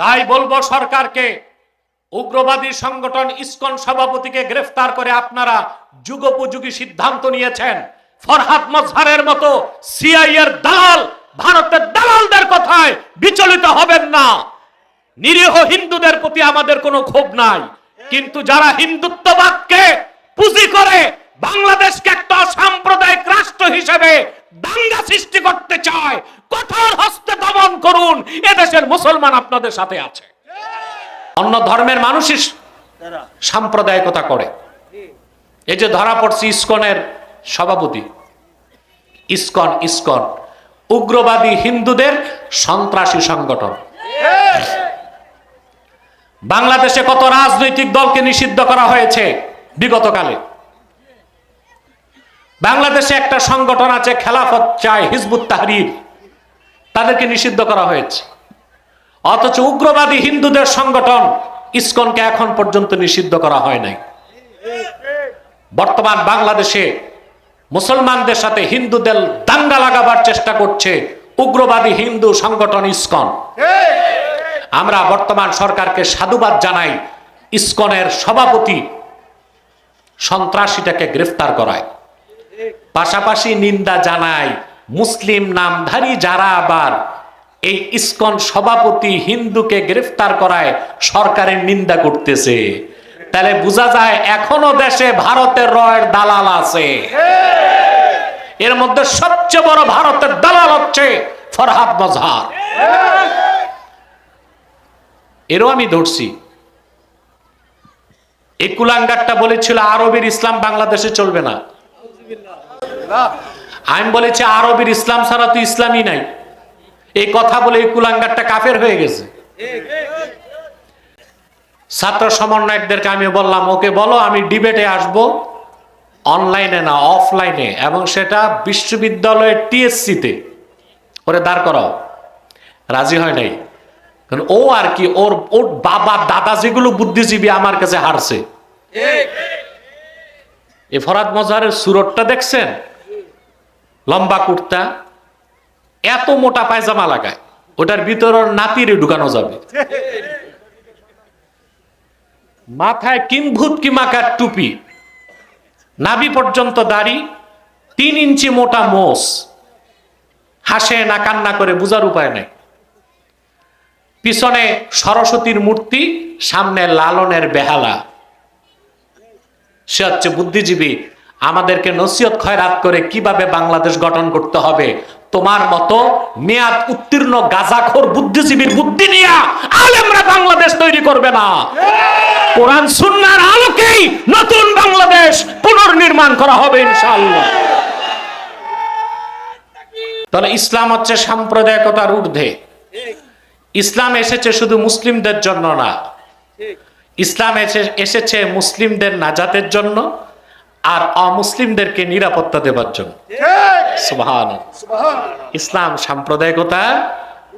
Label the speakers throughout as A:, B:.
A: তাই বলব সরকারকে, উগ্রবাদী সংগঠন ইসকন সভাপতিকে গ্রেফতার করে আপনারা যুগোপযোগী সিদ্ধান্ত নিয়েছেন। ফরহাদ মজহারের মতো সিআই এর দালাল ভারতের দালালদের কথায় বিচলিত হবেন না। নিরীহ হিন্দুদের প্রতি আমাদের কোনো ক্ষোভ নাই। কিন্তু যারা হিন্দুত্ববাদকে পুঁজি করে বাংলাদেশকে একটা রাষ্ট্র হিসেবে দাঙ্গা সৃষ্টি করতে চায় কঠোর হস্তে দমন করুন এদেশের মুসলমান আপনাদের সাথে আছে। অন্য ধর্মের মানুষই সাম্প্রদায়িকতা করে। এই যে ধরা পড়ছে ইসকনের সভাপতি, ইসকন ইসকন, উগ্রবাদী হিন্দুদের সন্ত্রাসী সংগঠন। বাংলাদেশে কত রাজনৈতিক দলকে নিষিদ্ধ করা হয়েছে বিগতকালে? বাংলাদেশে একটা সংগঠন আছে খেলাফত চায় হিজবুত তাহরির। তাদেরকে নিষিদ্ধ করা হয়েছে। অথচ উগ্রবাদী হিন্দুদের সংগঠন ইসকনকে এখন পর্যন্ত নিষিদ্ধ করা হয় নাই। বর্তমান বাংলাদেশে মুসলমানদের সাথে হিন্দুদের দাঙ্গা লাগাবার চেষ্টা করছে উগ্রবাদী হিন্দু সংগঠন ইসকন। আমরা বর্তমান সরকারকে সাধুবাদ জানাই ইসকনের সভাপতি সন্ত্রাসীটাকে গ্রেফতার করায়। পাশাপাশি নিন্দা জানাই মুসলিম নামধারী যারা আবার এই ইসকন সভাপতি হিন্দুকে গ্রেফতার করায় সরকারের নিন্দা করতেছে। তাহলে বোঝা যায় এখনও দেশে ভারতের রয়ের দালাল আছে। এর মধ্যে সবচেয়ে বড় ভারতের দালাল হচ্ছে ফরহাদ মজহার। এরও আমি ধরছি। এই কুলাঙ্গারটা বলেছিল, আরবের ইসলাম বাংলাদেশে চলবে না। আমি বলেছি, আরবের ইসলাম ছাড়া তো ইসলামই নাই। এই কথা বলে এই কুলাঙ্গারটা কাফের হয়ে গেছে। ছাত্র সমন্বয়কদেরকে আমি বললাম, ওকে বলো, আমি ডিবেটে আসব, অনলাইনে না, অফলাইনে। এবং সেটা বিশ্ববিদ্যালয়ের টিএসসিতে। ওরে দাঁড় করাও, রাজি হয় নাই? কারণ ও আর কি, ওর ওর বাবা, দাদা যেগুলো বুদ্ধিজীবী আমার কাছে হারছে। এ ফরাদ মজারের সুরতটা দেখছেন? লম্বা কুর্তা এত মোটা পায়জামা লাগায়, ওটার ভিতর নাতিরে ঢুকানো যাবে। মাথায় কিম্ভূত কিমাকার টুপি, নাভি পর্যন্ত দাড়ি, তিন ইঞ্চি মোটা মোষ, হাসে না কান্না করে বুঝার উপায় নেই। পিছনে সরস্বতীর মূর্তি, সামনে লালনের বেহালা। সে হচ্ছে বুদ্ধিজীবী আমাদেরকে নসিহত খয়রাত করে কীভাবে বাংলাদেশ গঠন করতে হবে? তোমার মতো মেয়াদ উত্তীর্ণ গাজাখোর বুদ্ধিজীবীর বুদ্ধি নিয়ে আলেমরা বাংলাদেশ তৈরি করবে না। কোরআন সুন্নার আলোকেই নতুন বাংলাদেশ পুনর্নির্মাণ করা হবে ইনশাআল্লাহ। তাহলে ইসলাম হচ্ছে সাম্প্রদায়িকতার ঊর্ধ্বে। ইসলাম এসেছে শুধু মুসলিমদের জন্য না। ইসলাম এসে- এসেছে মুসলিমদের নাজাতের জন্য। আর অমুসলিমদেরকে নিরাপত্তা দেবার জন্য। ইসলাম সাম্প্রদায়িকতা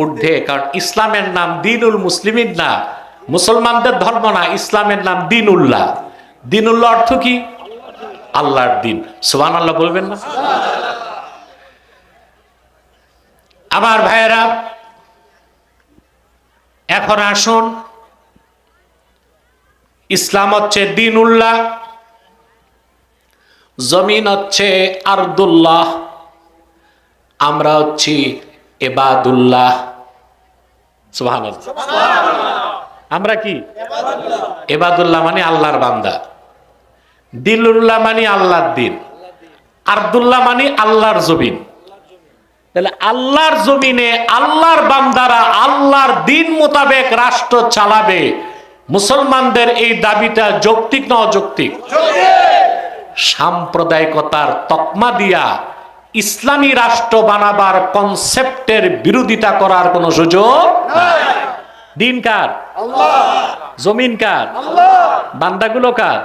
A: ঊর্ধ্বে কারণ ইসলামের নাম দিনুল মুসলিমিন না। মুসলমানদের ধর্ম না ইসলামের নাম দিন উল্লাহ দিন উল্লাহ অর্থ কি? আল্লাহর দিন। সুবহান আল্লাহ বলবেন না? আমার ভাইয়েরা এখন আসুন। ইসলাম হচ্ছে দিন উল্লাহ জমিন হচ্ছে আরদুল্লাহ আমরা হচ্ছি এবাদুল্লাহ। সুবহানাল্লাহ। আমরা কি? এবাদুল্লাহ। মানে আল্লাহর বান্দা। দিলুল্লাহ মানে আল্লাহর দিন। আরদুল্লাহ মানে আল্লাহর জমিন। তাহলে আল্লাহর জমিনে আল্লাহর বান্দারা আল্লাহর দিন মোতাবেক রাষ্ট্র চালাবে। মুসলমানদের এই দাবিটা যৌক্তিক না অযৌক্তিক? সাম্প্রদায়িকতার তকমা দিয়া ইসলামী রাষ্ট্র বানাবার কনসেপ্টের বিরোধিতা করার কোন সুযোগ দিন কার? জমিন কার? বান্দাগুলো কার?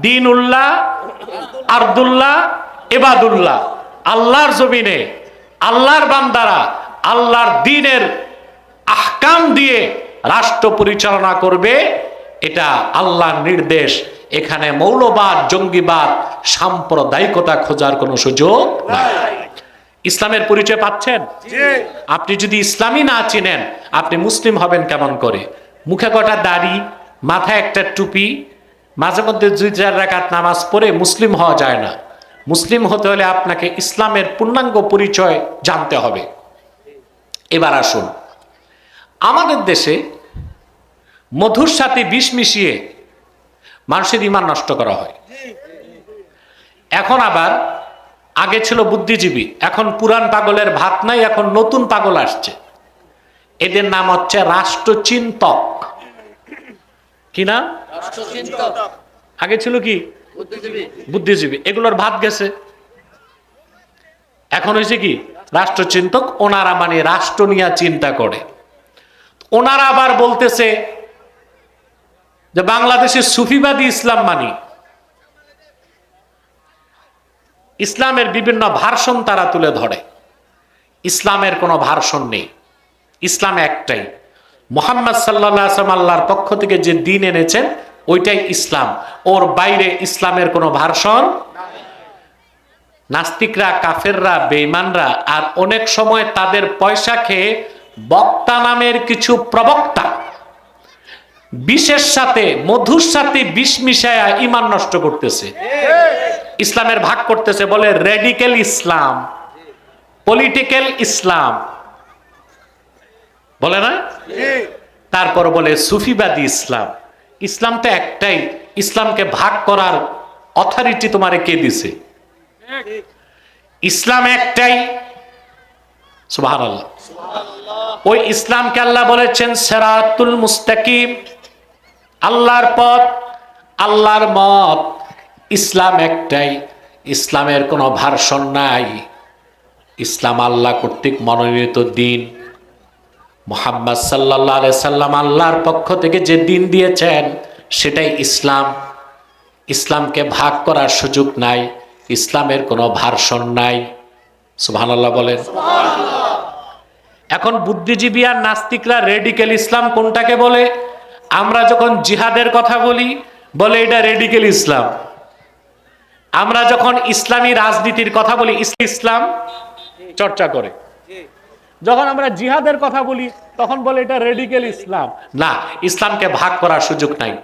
A: দিন উল্লাহ আরদুল্লাহ এবাদুল্লাহ। আল্লাহর জমিনে আল্লাহর বান্দারা আল্লাহর দিনের আহকাম দিয়ে রাষ্ট্র পরিচালনা করবে এটা আল্লাহর নির্দেশ। এখানে মৌলবাদ জঙ্গিবাদ সাম্প্রদায়িকতা খোঁজার কোনো সুযোগ নাই। ইসলামের পরিচয় পাচ্ছেন? আপনি যদি ইসলামই না চিনেন আপনি মুসলিম হবেন কেমন করে? মুখে কটা দাড়ি মাথায় একটা টুপি মাঝে মধ্যে দুই চার রাকাত নামাজ পড়ে মুসলিম হওয়া যায় না। মুসলিম হতে হলে আপনাকে ইসলামের পূর্ণাঙ্গ পরিচয় জানতে হবে। এবার আসুন। আমাদের দেশে মধুর সাথে বিষ মিশিয়ে মানুষের ইমান নষ্ট করা হয়। এখন আবার আগে ছিল বুদ্ধিজীবী এখন পুরান পাগলের ভাত নাই এখন নতুন পাগল আসছে। এদের নাম হচ্ছে রাষ্ট্রচিন্তক। কি না আগে ছিল কি?
B: বুদ্ধিজীবী।
A: বুদ্ধিজীবী। এগুলোর ভাত গেছে। এখন হয়েছে কি? রাষ্ট্রচিন্তক ওনারা মানে রাষ্ট্র নিয়ে চিন্তা করে। ওনারা আবার বলতেছে যে বাংলাদেশে সুফিবাদী ইসলাম মানি। ইসলামের বিভিন্ন ভার্সন তারা তুলে ধরে। ইসলামের কোনো ভার্সন নেই। ইসলাম একটাই। মোহাম্মদ সাল্লাহ আসলাম আল্লাহর পক্ষ থেকে যে দিন এনেছেন, ওইটাই ইসলাম। ওর বাইরে ইসলামের কোনো ভার্সন নাস্তিকরা, কাফেররা, বেঈমানরা আর অনেক সময় তাদের পয়সা খেয়ে বক্তা নামের কিছু প্রবক্তা বিষের সাথে মধুর সাথে বিষ মিশায়া ইমান নষ্ট করতেছে। ইসলামের ভাগ করতেছে, বলে রেডিক্যাল ইসলাম পলিটিক্যাল ইসলাম। বলে না? তারপর বলে সুফিবাদী ইসলাম। ইসলাম তো একটাই, ইসলামকে ভাগ করার অথরিটি তোমারে কে দিছে? ইসলাম একটাই। সুবহানাল্লাহ। ওই ইসলামকে আল্লাহ বলেছেন, সেরাতুল মুস্তাকিম। আল্লাহর পথ আল্লাহর মত ইসলাম একটাই। ইসলামের কোনো ভার্সন নাই। ইসলাম আল্লাহ কর্তৃক মনোনীত দিন। মোহাম্মদ সাল্লাহ সাল্লাম আল্লাহর পক্ষ থেকে যে দিন দিয়েছেন সেটাই ইসলাম। ইসলামকে ভাগ করার সুযোগ নাই। ইসলামের কোনো ভার্সন নাই। সুবহানাল্লাহ বলেন। এখন বুদ্ধিজীবী আর নাস্তিকরা রেডিক্যাল ইসলাম কোনটাকে বলে? আমরা যখন জিহাদের কথা বলি, বলে এটা রেডিক্যাল ইসলাম। আমরা যখন ইসলামী রাজনীতির কথা বলি, ইসলাম চর্চা করে। যখন আমরা জিহাদের কথা বলি, তখন বলে এটা রেডিক্যাল ইসলাম। না, ইসলামকে ভাগ করার সুযোগ নাই।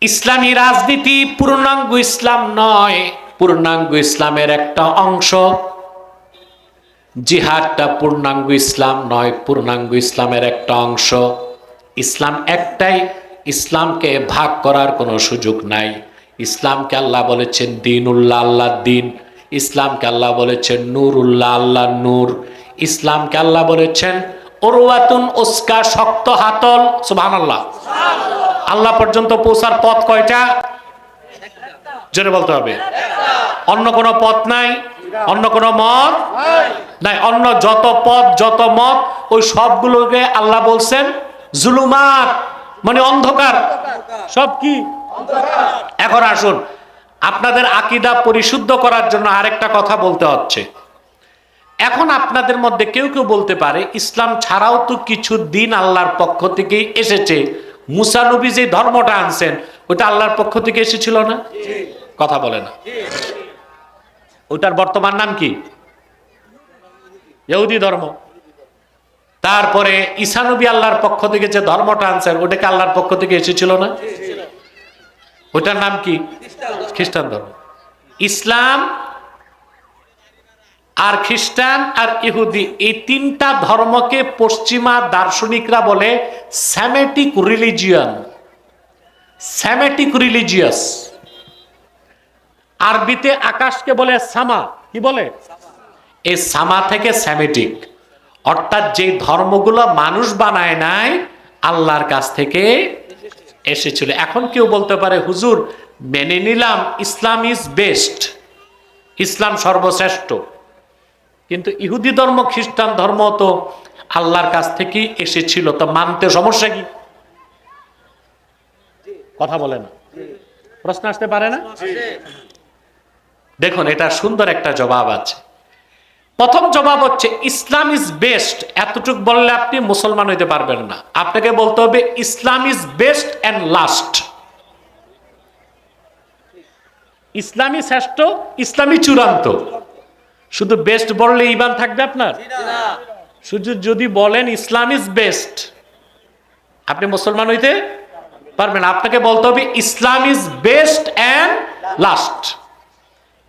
A: ইসলামী রাজনীতি পূর্ণাঙ্গ ইসলাম নয়। পূর্ণাঙ্গ ইসলামের একটা অংশ। জিহাদটা পূর্ণাঙ্গ ইসলাম নয়, পূর্ণাঙ্গ ইসলামের একটা অংশ। ইসলাম একটাই ইসলামকে ভাগ করার কোনো সুযোগ নাই। ইসলামকে আল্লাহ বলেছেন দিনুল্লাহ আল্লাহ দিন। ইসলামকে আল্লাহ বলেছেন নূরুল্লাহ আল্লাহ নূর। ইসলামকে আল্লাহ বলেছেন অরুয়াতুন ওস্কা শক্ত হাতল। সুবহানাল্লাহ। আল্লাহ আল্লাহ পর্যন্ত পৌঁছার পথ কয়টা? জোরে বলতে হবে। অন্য কোনো পথ নাই? অন্য কোনো মত? নাই অন্য যত পথ যত মত ওই সবগুলোকে আল্লাহ বলছেন জুলুমাত মানে অন্ধকার। সব কি? এখন আসুন আপনাদের আকিদা পরিশুদ্ধ করার জন্য আরেকটা কথা বলতে হচ্ছে। এখন আপনাদের মধ্যে কেউ কেউ বলতে পারে ইসলাম ছাড়াও তো কিছু দিন আল্লাহর পক্ষ থেকে এসেছে। মুসা নবী যে ধর্মটা আনছেন ওটা আল্লাহর পক্ষ থেকে এসেছিল না? কথা বলে না। ওটার বর্তমান নাম কি? ইহুদি ধর্ম। তারপরে ঈসানবী আল্লাহর পক্ষ থেকে যে ধর্মটা আনছেন, ওটাকে আল্লাহর পক্ষ থেকে এসেছিল না? ওটার নাম কি? খ্রিস্টান ধর্ম। ইসলাম আর খ্রিস্টান আর ইহুদি, এই তিনটা ধর্মকে পশ্চিমা দার্শনিকরা বলে স্যামেটিক রিলিজিয়ন। Semitic religious. আরবিতে আকাশকে বলে সামা। কি বলে? এই সামা থেকে স্যামেটিক। অর্থাৎ যে ধর্মগুলো মানুষ বানায় নাই আল্লাহর কাছ থেকে এসেছিল। এখন কেউ বলতে পারে হুজুর মেনে নিলাম ইসলাম ইজ বেস্ট ইসলাম সর্বশ্রেষ্ঠ। কিন্তু ইহুদি ধর্ম খ্রিস্টান ধর্ম তো আল্লাহর কাছ থেকেই এসেছিল তো মানতে সমস্যা কি? কথা বলে না। প্রশ্ন আসতে পারে না? দেখুন এটা সুন্দর একটা জবাব আছে। প্রথম জবাব হচ্ছে, ইসলাম ইজ বেস্ট এতটুক বললে আপনি মুসলমান হইতে পারবেন না। আপনাকে বলতে হবে, Islam is best and last ইসলামী শ্রেষ্ঠ ইসলামী চূড়ান্ত। শুধু বেস্ট বললে ইমান থাকবে আপনার? শুধু যদি বলেন, ইসলাম ইজ বেস্ট আপনি মুসলমান হইতে পারবেন আপনাকে বলতে হবে, Islam is best and last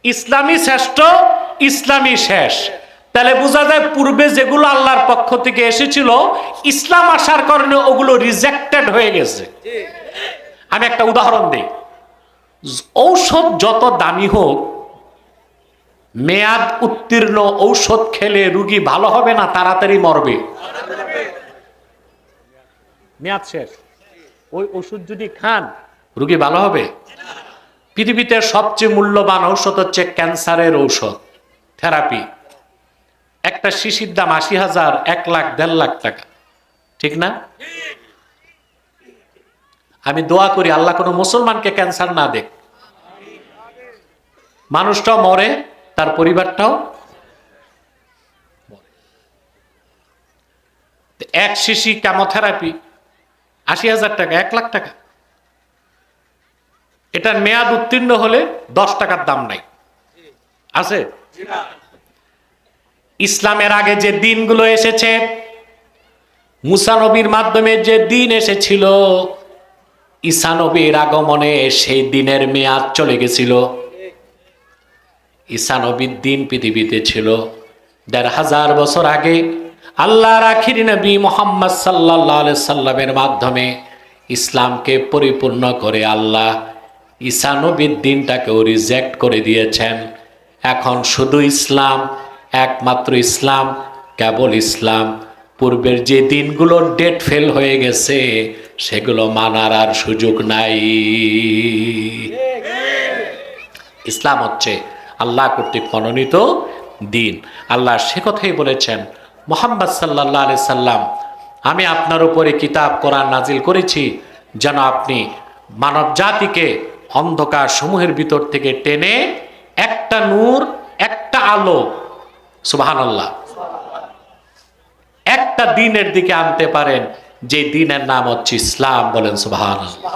A: ইসলামী শ্রেষ্ঠ ইসলামী শেষ। তাহলে বোঝা যায় পূর্বে যেগুলো আল্লাহর পক্ষ থেকে এসেছিল, ইসলাম আসার কারণে ওগুলো রিজেক্টেড হয়ে গেছে। আমি একটা উদাহরণ দিই। ঔষধ যত দামি হোক, মেয়াদ উত্তীর্ণ ঔষধ খেলে রুগী ভালো হবে না, তাড়াতাড়ি মরবে। মেয়াদ শেষ। ওই ওষুধ যদি খান, রুগী ভালো হবে। পৃথিবীতে সবচেয়ে মূল্যবান ঔষধ হচ্ছে ক্যান্সারের ঔষধ। থেরাপি। একটা শিশির দাম আশি হাজার, এক লাখ, দেড় লাখ টাকা। ঠিক না? আমি দোয়া করি, আল্লাহ কোনো মুসলমানকে ক্যান্সার না দেখ মানুষটাও মরে, তার পরিবারটাও এক শিশি কেমোথেরাপি, আশি হাজার টাকা, এক লাখ টাকা। এটার মেয়াদ উত্তীর্ণ হলে দশ টাকার দাম নাই। আছে? ইসলামের আগে যে দিনগুলো এসেছে মুসানবীর মাধ্যমে যে দিন এসেছিল ঈসানবীর আগমনে সেই দিনের মেয়াদ চলে গেছিল। ঈসানবীর দিন পৃথিবীতে ছিল। দেড় হাজার বছর আগে আল্লাহর আখির নবী মোহাম্মদ সাল্লাহ সাল্লামের মাধ্যমে ইসলামকে পরিপূর্ণ করে আল্লাহ ঈসানবীর দিনটাকেও রিজেক্ট করে দিয়েছেন। এখন শুধু ইসলাম, একমাত্র ইসলাম, কেবল ইসলাম। পূর্বের যে দিনগুলো ডেট ফেল হয়ে গেছে, সেগুলো মানার আর সুযোগ নাই। ইসলাম হচ্ছে আল্লাহ কর্তৃক মনোনীত দিন। আল্লাহ সে কথাই বলেছেন, মোহাম্মদ সাল্লাহ আলি সাল্লাম, আমি আপনার উপরে কিতাব, কোরআন নাজিল করেছি। যেন আপনি মানব জাতিকে অন্ধকার সমূহের ভিতর থেকে টেনে একটা নূর, একটা আলো। সুবাহান আল্লাহ একটা দিনের দিকে আনতে পারেন, যে দিনের নাম হচ্ছে ইসলাম বলেন সুবাহান আল্লাহ